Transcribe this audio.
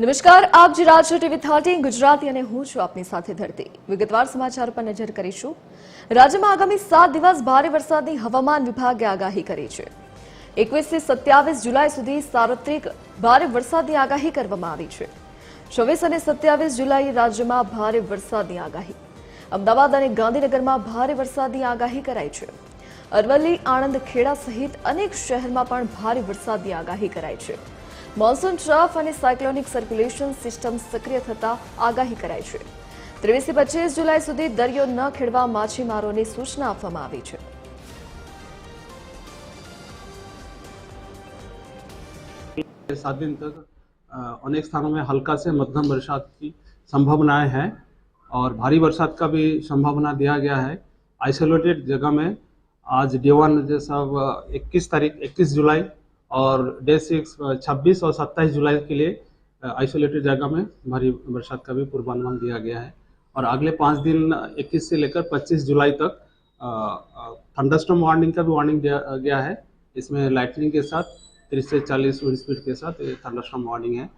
નમસ્કાર, આપ જે રાજ ટીવી થર્ટી, ગુજરાતી અને હું છું આપની સાથે ધરતી. વિગતવાર સમાચાર પર નજર કરીશું. રાજ્યમાં આગામી સાત દિવસ ભારે વરસાદની હવામાન વિભાગે આગાહી કરી છે. એકવીસથી સત્યાવીસ જુલાઈ સુધી સાર્વત્રિક ભારે વરસાદની આગાહી કરવામાં આવી છે. છવ્વીસ અને સત્યાવીસ જુલાઈ રાજ્યમાં ભારે વરસાદની આગાહી. અમદાવાદ અને ગાંધીનગરમાં ભારે વરસાદની આગાહી કરાઈ છે. અરવલ્લી, આણંદ, ખેડા સહિત અનેક શહેરમાં પણ ભારે વરસાદની આગાહી કરાઈ છે. મોન્સૂન ટ્રફ અને સાયક્લોનિક સર્ક્યુલેશન સિસ્ટમ સક્રિય થતા આગાહી કરાઈ છે ત્રેવીસથી પચીસ જુલાઈ સુધી દરિયો ન ખેડવા માછીમારોને સૂચના આપવામાં આવી છે सात दिन तक अ, अनेक स्थानों में हल्का से मध्यम बरसात की संभावनाएं हैं और भारी बरसात का भी संभावना दिया गया है आइसोलेटेड जगह में आज डे वन जैसा इक्कीस तारीख 21 जुलाई और डे सिक्स छब्बीस और सत्ताईस जुलाई के लिए आइसोलेटेड जगह में भारी बरसात का भी पूर्वानुमान दिया गया है। और अगले पाँच दिन 21 से लेकर 25 जुलाई तक थंडरस्टॉर्म वार्निंग का भी वार्निंग दिया गया है। इसमें लाइटनिंग के साथ, तीस से चालीस स्पीड के साथ थंडरस्टॉर्म वार्निंग है।